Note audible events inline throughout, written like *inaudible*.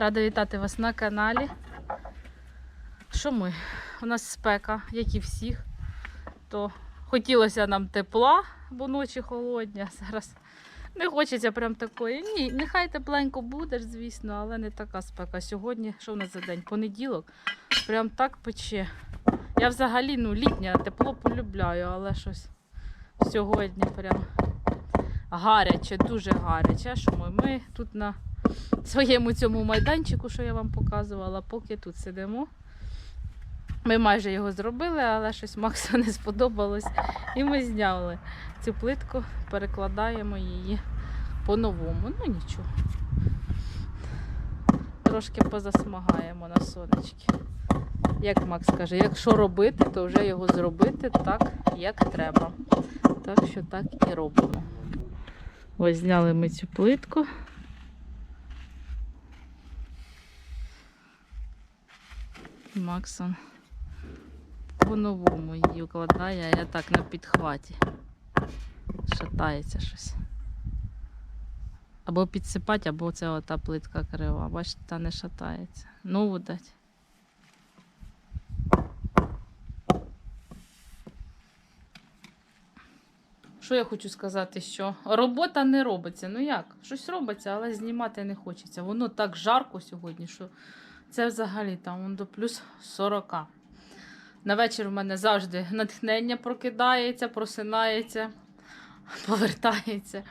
рада вітати вас на каналі. Що ми? У нас спека, як і всіх. То хотілося нам тепла, бо ночі холодні. а Зараз не хочеться прям такої. Ні, нехай тепленько буде, звісно, але не така спека. Сьогодні, що в нас за день? Понеділок. Прям так пече. Я взагалі ну, літнє тепло полюбляю, але щось сьогодні прям гаряче, дуже гаряче. Що ми? Ми тут на своєму цьому майданчику, що я вам показувала, поки тут сидимо. Ми майже його зробили, але щось Максу не сподобалось. І ми зняли цю плитку, перекладаємо її по-новому. Ну нічого. Трошки позасмагаємо на сонечки. Як Макс каже, якщо робити, то вже його зробити так, як треба. Так що так і робимо. Ось зняли ми цю плитку. Максон по-новому її укладає, а я так на підхваті. Шатається щось. Або підсипати, або це ота плитка крива. Бачите, та не шатається. Ну, видать. Що я хочу сказати, що робота не робиться. Ну як? Щось робиться, але знімати не хочеться. Воно так жарко сьогодні, що це взагалі там до плюс 40. На вечір в мене завжди натхнення прокидається, просинається, *laughs* повертається.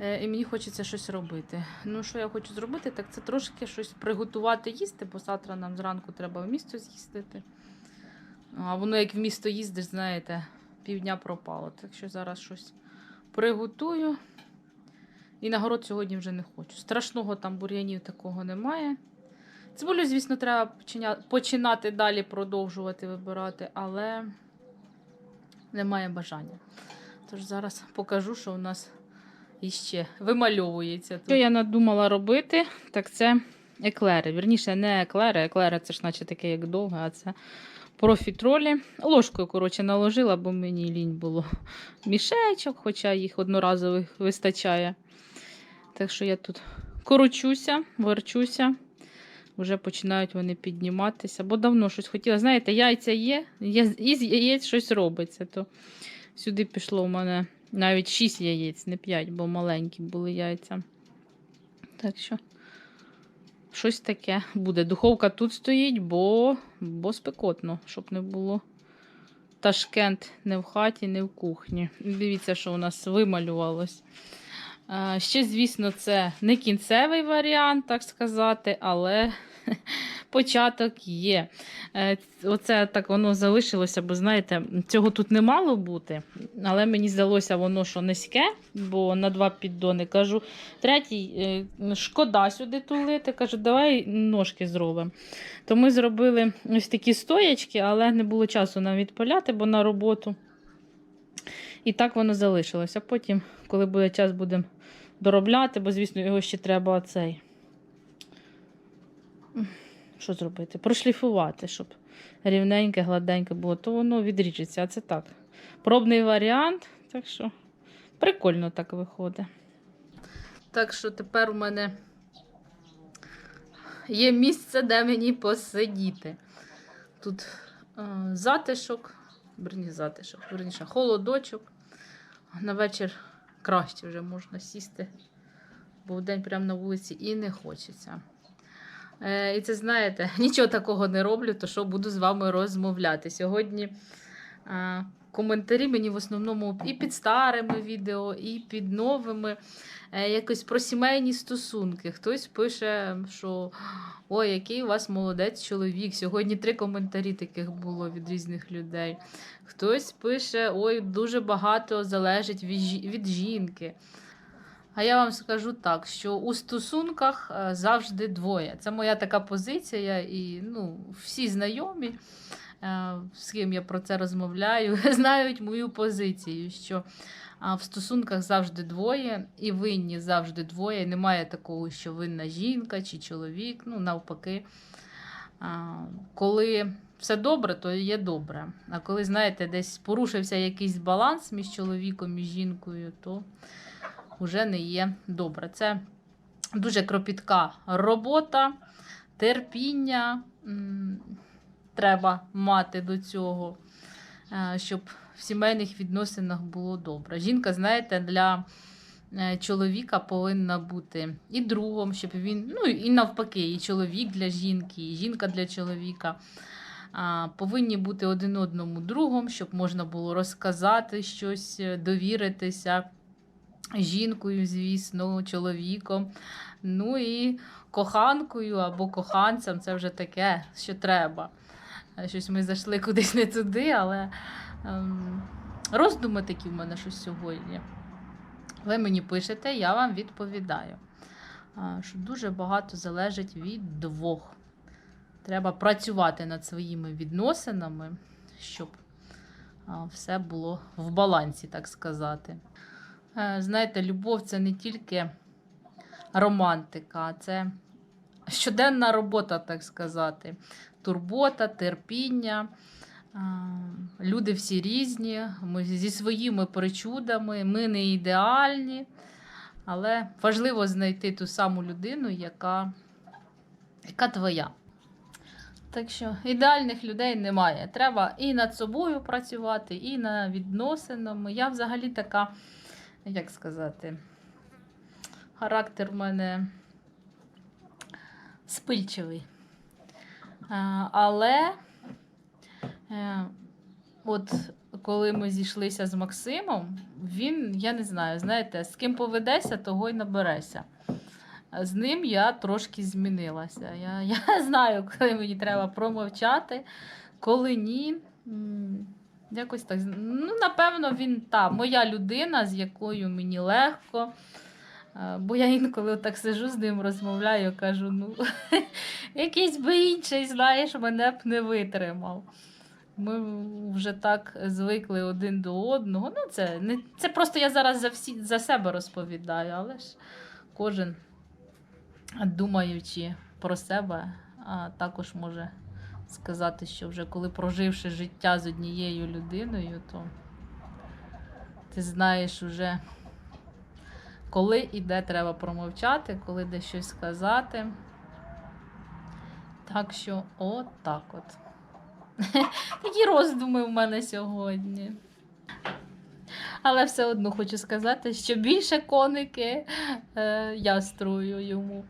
Е, І мені хочеться щось робити. Ну, що я хочу зробити, так це трошки щось приготувати їсти, бо завтра нам зранку треба в місто з'їздити. А воно як в місто їздиш, знаєте, півдня пропало. Так що зараз щось приготую. І на город сьогодні вже не хочу. Страшного там бур'янів такого немає. Цибулю, звісно, треба починати далі продовжувати вибирати, але немає бажання. Тож зараз покажу, що у нас іще вимальовується. Тут. Що я надумала робити, так це еклери. Вірніше, не еклери. Еклери це ж наче таке, як довге, а це профітролі. Ложкою, коротше, наложила, бо мені лінь було мішечок, хоча їх одноразових вистачає. Так що я тут корочуся, верчуся. Вже починають вони підніматися, бо давно щось хотіла. Знаєте, яйця є, є- із яєць щось робиться. То сюди пішло у мене навіть 6 яєць, не 5, бо маленькі були яйця. Так що щось таке буде. Духовка тут стоїть, бо, бо спекотно, щоб не було. Ташкент не в хаті, не в кухні. Дивіться, що у нас вималювалось. А, Ще, звісно, це не кінцевий варіант, так сказати, але *laughs* початок є. Е, Оце так воно залишилося, бо знаєте, цього тут не мало бути, але мені здалося воно, що низьке, бо на два піддони. Кажу, третій, е, шкода сюди тулити. Кажу, давай ножки зробимо. То ми зробили ось такі стоячки, але не було часу нам відпаляти, бо на роботу. І так воно залишилося. Потім, коли буде час, будемо доробляти, бо, звісно, його ще треба цей. Що зробити? Прошліфувати, щоб рівненьке, гладеньке було, то воно відріжеться. А це так. Пробний варіант. Так що прикольно так виходить. Так що тепер у мене є місце, де мені посидіти. Тут е, затишок, верні затишок, верніше, холодочок. На вечір краще вже можна сісти, бо вдень прямо на вулиці і не хочеться. Е, і це знаєте, *laughs* нічого такого не роблю, то що буду з вами розмовляти. Сьогодні е, коментарі мені в основному і під старими відео, і під новими. Е, якось про сімейні стосунки. Хтось пише, що ой, який у вас молодець чоловік. Сьогодні три коментарі таких було від різних людей. Хтось пише, ой, дуже багато залежить від, жінки. А я вам скажу так, що у стосунках е, завжди двоє. Це моя така позиція, і ну, всі знайомі, з ким я про це розмовляю, *laughs* знають мою позицію, що в стосунках завжди двоє, і винні завжди двоє. Немає такого, що винна жінка чи чоловік. Ну, навпаки, коли все добре, то є добре. А коли, знаєте, десь порушився якийсь баланс між чоловіком і жінкою, то вже не є добре. Це дуже кропітка робота, терпіння треба мати до цього, е, щоб в сімейних відносинах було добре. Жінка, знаєте, для е, чоловіка повинна бути і другом, щоб він, ну і навпаки, і чоловік для жінки, і жінка для чоловіка. Повинні бути один одному другом, щоб можна було розказати щось, е, довіритися жінкою, звісно, чоловіком. Ну і коханкою або коханцем це вже таке, що треба. Е, Щось ми зайшли кудись не туди, але ем, роздуми такі в мене щось сьогодні. Ви мені пишете, я вам відповідаю. Що дуже багато залежить від двох. Треба працювати над своїми відносинами, щоб все було в балансі, так сказати. Е, Знаєте, любов це не тільки романтика, це щоденна робота, так сказати. Турбота, терпіння. Люди всі різні, ми зі своїми причудами, ми не ідеальні, але важливо знайти ту саму людину, яка, яка твоя. Так що ідеальних людей немає. Треба і над собою працювати, і над відносинами. Я взагалі така, як сказати, характер в мене спильчивий. А, Але е, от коли ми зійшлися з Максимом, він, я не знаю, знаєте, з ким поведеся, того й набереся. З ним я трошки змінилася. Я, я *laughs* знаю, коли мені треба промовчати, коли ні. Якось так. Ну, напевно, він та моя людина, з якою мені легко. Бо я інколи так сижу з ним, розмовляю, кажу, ну, *laughs* якийсь би інший, знаєш, мене б не витримав. Ми вже так звикли один до одного. Ну, це, не, це просто я зараз за, всі, за себе розповідаю, але ж кожен, думаючи про себе, а також може сказати, що вже коли проживши життя з однією людиною, то ти знаєш уже, коли і де треба промовчати, коли де щось сказати. Так що, отак от. *laughs* Такі роздуми в мене сьогодні. Але все одно хочу сказати, що більше коники е, я строю йому.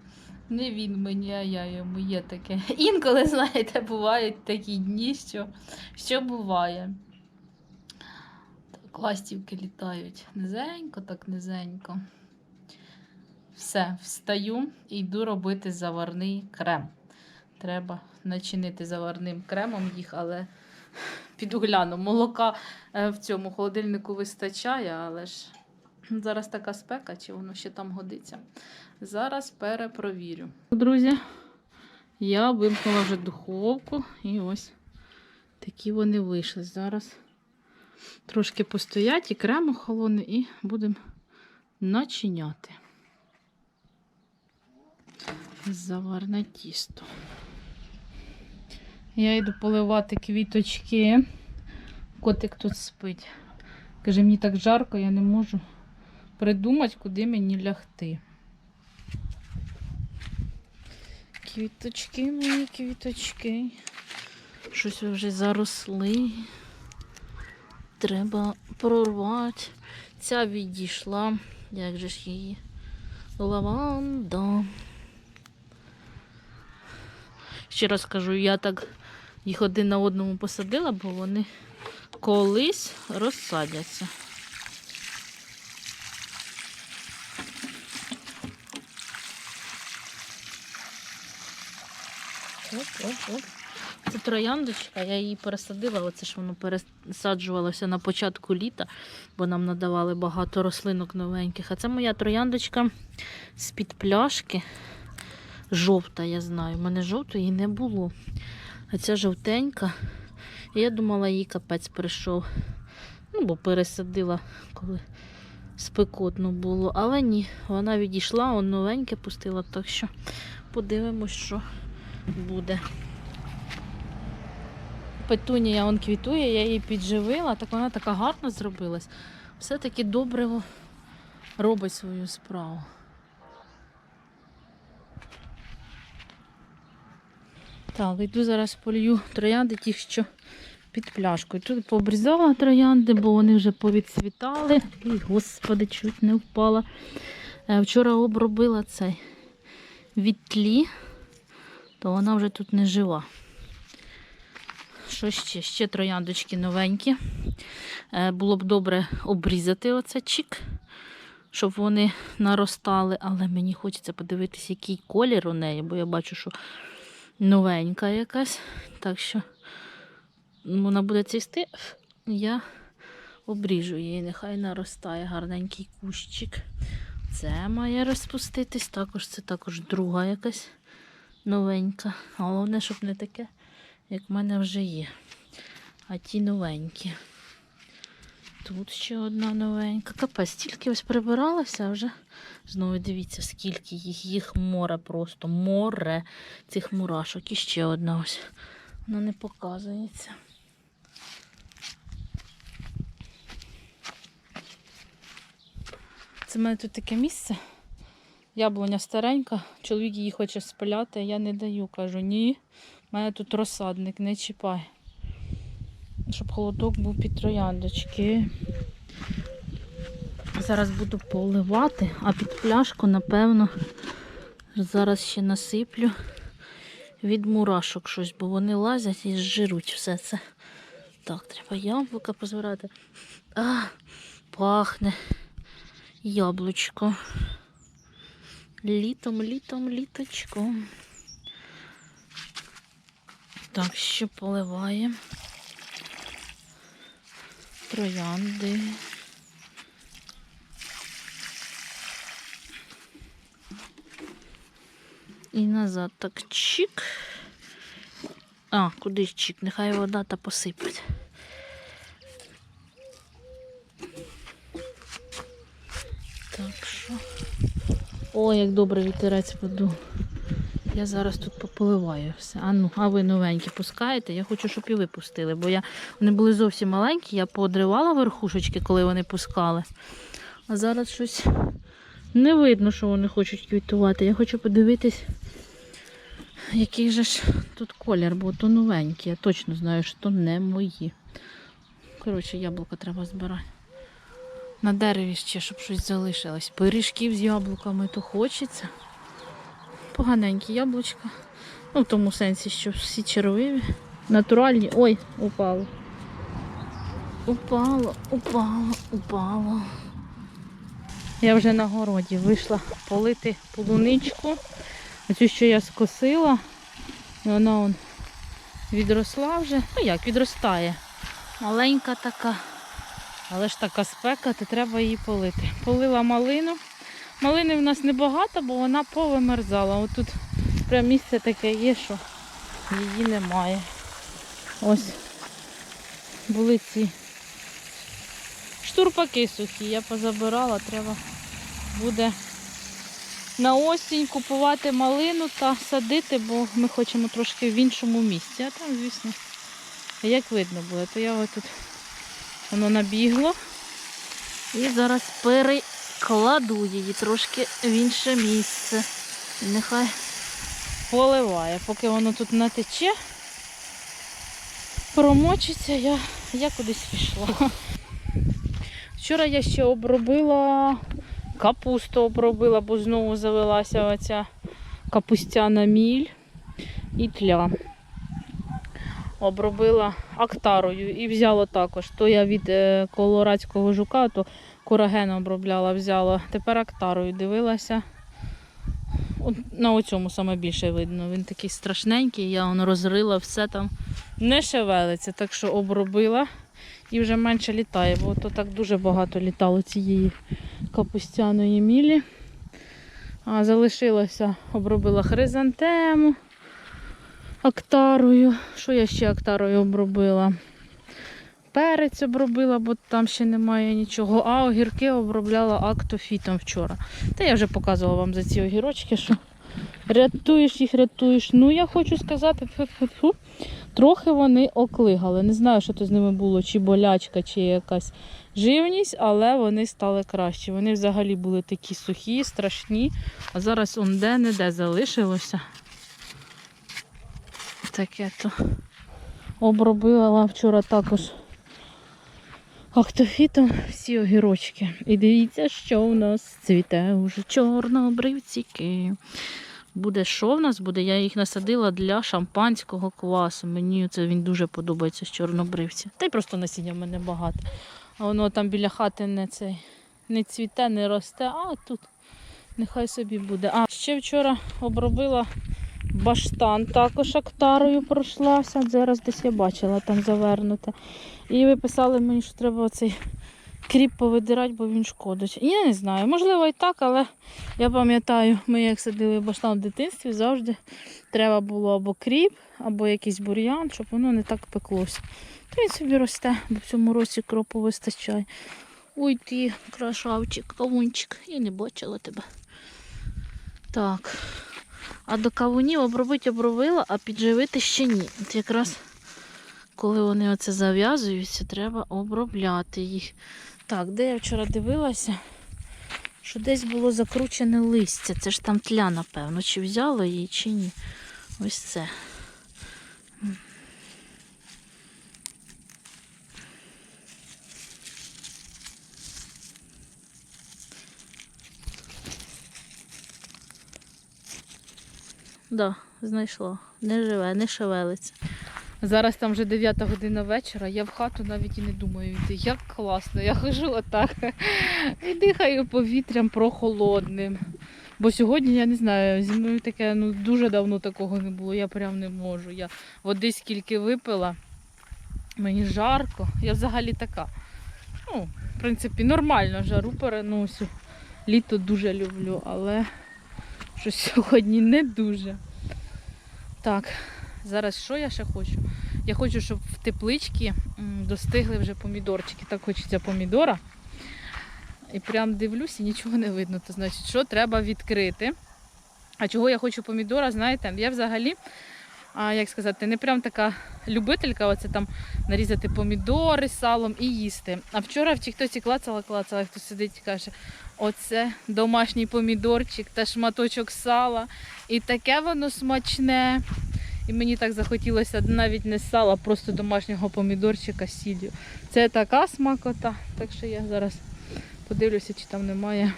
Не він мені, а я йому є таке. Інколи, знаєте, бувають такі дні, що, що буває. Так, ластівки літають. Низенько, так низенько. Все, встаю і йду робити заварний крем. Треба начинити заварним кремом їх, але піду гляну. Молока е, в цьому холодильнику вистачає, але ж зараз така спека, чи воно ще там годиться. Зараз перепровірю. Друзі, я вимкнула вже духовку і ось такі вони вийшли. Зараз трошки постоять і крем охолоне, і будемо начиняти. Заварне тісто. Я йду поливати квіточки. Котик тут спить. Каже, мені так жарко, я не можу придумати, куди мені лягти. Квіточки мої, квіточки. Щось вже заросли. Треба прорвати. Ця відійшла. Як же ж її? Лаванда. Ще раз кажу, я так їх один на одному посадила, бо вони колись розсадяться. Оп, оп, оп. Це трояндочка, я її пересадила, оце ж воно пересаджувалося на початку літа, бо нам надавали багато рослинок новеньких. А це моя трояндочка з-під пляшки. Жовта, я знаю. У мене жовтої не було. А ця жовтенька. Я думала, їй капець прийшов. Ну, бо пересадила, коли спекотно було. Але ні, вона відійшла, он новеньке пустила, так що подивимось, що буде. Петунія он квітує, я її підживила, так вона така гарна зробилась. Все-таки добре робить свою справу. Так, йду зараз полью троянди ті, що під пляшкою. Тут пообрізала троянди, бо вони вже повідцвітали. І, господи, чуть не впала. Е, Вчора обробила цей від тлі, то вона вже тут не жива. Що ще? Ще трояндочки новенькі. Е, Було б добре обрізати оце чік, щоб вони наростали, але мені хочеться подивитися, який колір у неї, бо я бачу, що новенька якась. Так що вона буде цвісти, я обріжу її, нехай наростає гарненький кущик. Це має розпуститись, також це також друга якась новенька. Головне, щоб не таке, як в мене вже є. А ті новенькі. Тут ще одна новенька. Капець, стільки ось прибиралася, вже знову дивіться, скільки їх, їх море просто, море цих мурашок. І ще одна ось. Вона не показується. Це в мене тут таке місце. Яблуня старенька, чоловік її хоче спиляти, я не даю. Кажу, ні, в мене тут розсадник, не чіпай. Щоб холодок був під трояндочки. Зараз буду поливати, а під пляшку, напевно, зараз ще насиплю від мурашок щось, бо вони лазять і зжируть все це. Так, треба яблука позбирати. А, пахне яблучко. Літом, літом, літочком. Так, ще поливаємо. Троянди. І назад так чик. А, куди чик? Нехай вода та посипить. Так що. О, як добре вітерець подув. Я зараз тут пополиваю все. А ну, а ви новенькі пускаєте? Я хочу, щоб і ви пустили, бо я... вони були зовсім маленькі, я подривала верхушечки, коли вони пускали. А зараз щось не видно, що вони хочуть квітувати. Я хочу подивитись, який же ж тут колір, бо то новенькі. Я точно знаю, що то не мої. Коротше, яблука треба збирати. На дереві ще, щоб щось залишилось. Пиріжків з яблуками то хочеться. Поганенькі яблучка. Ну, в тому сенсі, що всі червиві. Натуральні. Ой, упало. Упало, упало, упало. Я вже на городі вийшла полити полуничку. Оцю, що я скосила, вона он відросла вже. Ну як, відростає. Маленька така. Але ж така спека, то треба її полити. Полила малину. Малини в нас небагато, бо вона повимерзала. От тут прям місце таке є, що її немає. Ось були ці штурпаки сухі. Я позабирала, треба буде на осінь купувати малину та садити, бо ми хочемо трошки в іншому місці. А там, звісно, як видно буде, то я тут воно набігло. І зараз перекладу її трошки в інше місце. І нехай поливає. Поки воно тут натече, промочиться, я, я кудись пішла. Вчора я ще обробила капусту обробила, бо знову завелася оця капустяна міль і тля обробила актарою і взяла також. То я від е, колорадського жука, то кураген обробляла, взяла. Тепер актарою дивилася. На оцьому саме більше видно. Він такий страшненький, я розрила, все там не шевелиться, так що обробила і вже менше літає, бо то так дуже багато літало цієї капустяної мілі. А залишилося, обробила хризантему актарою. Що я ще актарою обробила? Перець обробила, бо там ще немає нічого. А огірки обробляла актофітом вчора. Та я вже показувала вам за ці огірочки, що рятуєш їх, рятуєш. Ну, я хочу сказати, фу-фу-фу, трохи вони оклигали. Не знаю, що то з ними було, чи болячка, чи якась живність, але вони стали кращі. Вони взагалі були такі сухі, страшні. А зараз он де-не-де залишилося. таке то. Обробила вчора також актофітом всі огірочки. І дивіться, що у нас цвіте уже чорнобривціки. Буде що в нас буде? Я їх насадила для шампанського квасу. Мені це він дуже подобається з чорнобривця. Та й просто насіння в мене багато. А воно там біля хати не цей не цвіте, не росте, а тут нехай собі буде. А ще вчора обробила баштан, також актарою пройшлася. Зараз десь я бачила там завернуте. І ви писали мені, що треба оцей кріп повидирати, бо він шкодить. Я не знаю, можливо і так, але я пам'ятаю, ми як садили баштан в дитинстві, завжди треба було або кріп, або якийсь бур'ян, щоб воно не так пеклося. Та він собі росте, бо в цьому році кропу вистачає. Ой ти, красавчик, кавунчик, я не бачила тебе. Так. А до кавунів обробити обробила, а підживити ще ні. От якраз коли вони оце зав'язуються, треба обробляти їх. Так, де я вчора дивилася, що десь було закручене листя. Це ж там тля, напевно, чи взяло її, чи ні. Ось це. Да, знайшла. Не живе, не шевелиться. Зараз там вже 9 година вечора, я в хату навіть і не думаю йти. Як класно, я хожу отак і дихаю повітрям прохолодним. Бо сьогодні, я не знаю, зі мною таке ну, дуже давно такого не було, я прям не можу. Я води скільки випила, мені жарко, я взагалі така. Ну, в принципі, нормально жару переносю. Літо дуже люблю, але щось сьогодні не дуже. Так, зараз що я ще хочу? Я хочу, щоб в тепличці достигли вже помідорчики. Так хочеться помідора. І прям дивлюсь і нічого не видно. То значить, що треба відкрити. А чого я хочу помідора, знаєте, я взагалі, а, як сказати, не прям така любителька, оце там нарізати помідори салом і їсти. А вчора в тіктоці клацала, клацала, хто сидить і каже, оце домашній помідорчик та шматочок сала. І таке воно смачне. І мені так захотілося навіть не сала, а просто домашнього помідорчика з сіллю. Це така смакота. Так що я зараз подивлюся, чи там немає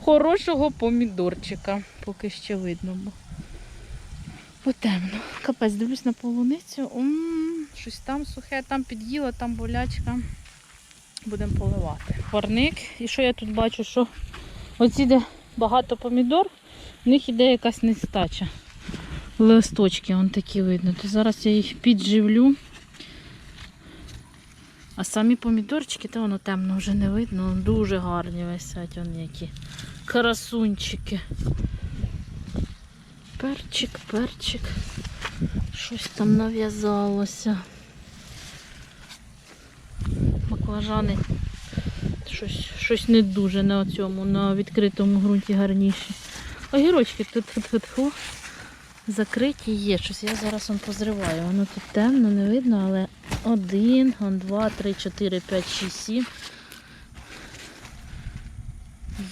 хорошого помідорчика. Поки ще видно. Бо. Капець, дивлюсь на полуницю. М, щось там сухе, там під'їла, там болячка. Будемо поливати. Парник. І що я тут бачу, що оці де багато помідор, в них іде якась нестача. Листочки вон такі видно. То зараз я їх підживлю. А самі помідорчики, то воно темно вже не видно. Дуже гарні висять, вони які красунчики. Перчик, перчик. Щось там нав'язалося. Баклажани. Щось, щось не дуже на цьому, на відкритому ґрунті гарніші. Огірочки тут тут тут ху закриті є. Щось я зараз вам позриваю. Воно тут темно, не видно, але один, он, два, три, чотири, п'ять, шість, сім.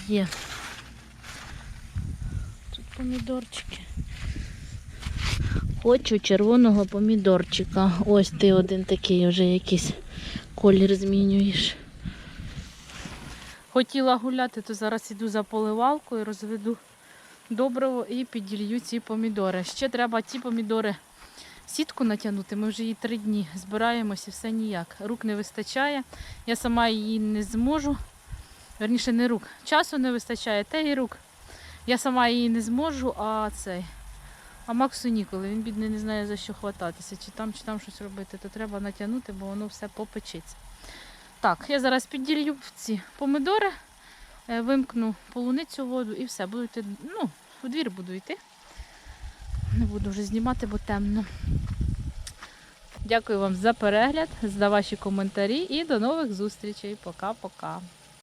Є. Помідорчики. Хочу червоного помідорчика. Ось ти один такий вже якийсь колір змінюєш. Хотіла гуляти, то зараз іду за поливалкою, розведу добриво і піділью ці помідори. Ще треба ці помідори сітку натягнути. Ми вже її три дні збираємося, все ніяк. Рук не вистачає. Я сама її не зможу. Верніше, не рук. Часу не вистачає, та й рук. Я сама її не зможу, а цей. А Максу ніколи. Він бідний не знає за що хвататися, чи там, чи там щось робити, то треба натягнути, бо воно все попечеться. Так, я зараз підділю ці помидори, е, вимкну полуницю воду і все. Буду йти, ну, у двір буду йти. Не буду вже знімати, бо темно. Дякую вам за перегляд, за ваші коментарі і до нових зустрічей. Пока-пока.